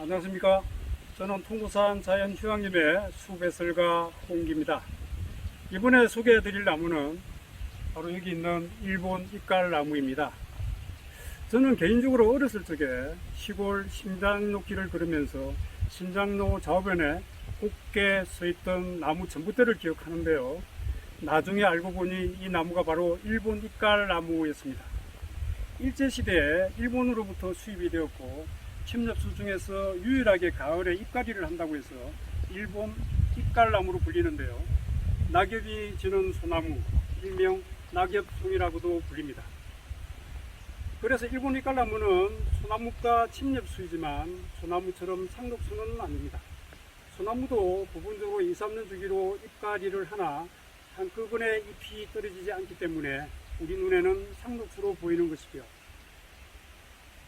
안녕하십니까. 저는 통구산 자연휴양림의 수배설가 홍기입니다. 이번에 소개해 드릴 나무는 바로 여기 있는 일본 입갈나무입니다. 저는 개인적으로 어렸을 적에 시골 심장로 길을 걸으면서 심장로 좌우변에 곱게 서 있던 나무 전봇대를 기억하는데요. 나중에 알고 보니 이 나무가 바로 일본 입갈나무였습니다. 일제시대에 일본으로부터 수입이 되었고 침엽수 중에서 유일하게 가을에 잎가리를 한다고 해서 일본 잎갈나무로 불리는데요. 낙엽이 지는 소나무, 일명 낙엽송이라고도 불립니다. 그래서 일본 잎갈나무는 소나무과 침엽수이지만 소나무처럼 상록수는 아닙니다. 소나무도 부분적으로 2, 3년 주기로 잎가리를 하나 한꺼번에 잎이 떨어지지 않기 때문에 우리 눈에는 상록수로 보이는 것이고요.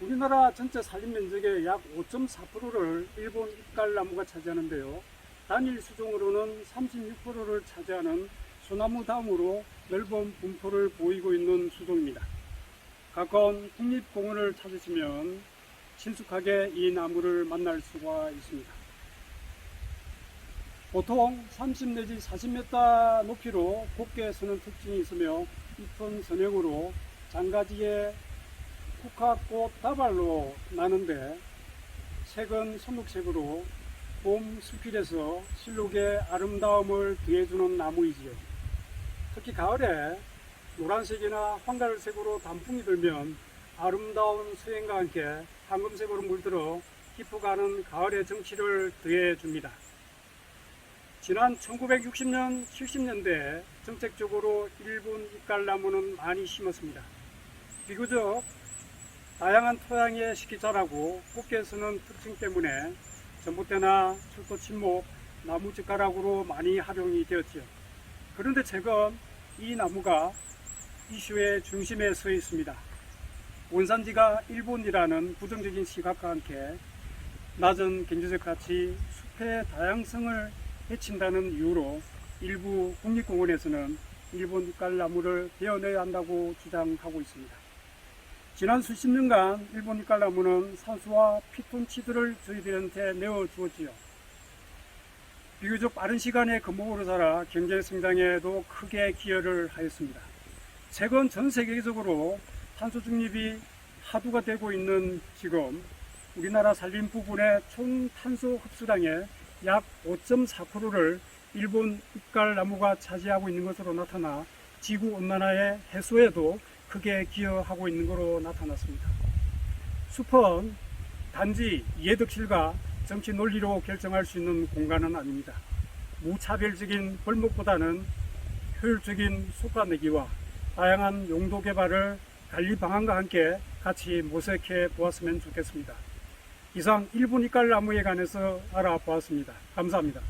우리나라 전체 산림 면적의 약 5.4%를 일본 잎갈나무가 차지하는데요. 단일 수종으로는 36%를 차지하는 소나무 다음으로 넓은 분포를 보이고 있는 수종입니다. 가까운 국립공원을 찾으시면 친숙하게 이 나무를 만날 수가 있습니다. 보통 30 내지 40m 높이로 곱게 서는 특징이 있으며 잎은 선형으로 장가지에 국화꽃 다발로 나는데 색은 선록색으로 봄 수필에서 실록의 아름다움을 더해주는 나무이지요. 특히 가을에 노란색이나 황갈색으로 단풍이 들면 아름다운 서행과 함께 황금색으로 물들어 깊어가는 가을의 정취를 더해줍니다. 지난 1960년, 70년대 정책적으로 일본 잎갈나무는 많이 심었습니다. 비교적 다양한 토양에 쉽게 자라고 곱게 서는 특징 때문에 전봇대나 철도 침목, 나무 젓가락으로 많이 활용이 되었지요. 그런데 최근 이 나무가 이슈의 중심에 서 있습니다. 원산지가 일본이라는 부정적인 시각과 함께 낮은 경제적 가치, 숲의 다양성을 해친다는 이유로 일부 국립공원에서는 일본 잎갈나무를 베어내야 한다고 주장하고 있습니다. 지난 수십 년간 일본 잎갈나무는 산소와 피톤치드를 저희들한테 내어 주었지요. 비교적 빠른 시간에 금목으로 자라 경제 성장에도 크게 기여를 하였습니다. 최근 전 세계적으로 탄소 중립이 하두가 되고 있는 지금 우리나라 산림 부분의 총 탄소 흡수량의 약 5.4%를 일본 잎갈나무가 차지하고 있는 것으로 나타나 지구 온난화의 해소에도 크게 기여하고 있는 것으로 나타났습니다. 숲은 단지 이해득실과 정치 논리로 결정할 수 있는 공간은 아닙니다. 무차별적인 벌목보다는 효율적인 쏟아내기와 다양한 용도 개발을 관리 방안과 함께 같이 모색해 보았으면 좋겠습니다. 이상 일본 이깔 나무에 관해서 알아보았습니다. 감사합니다.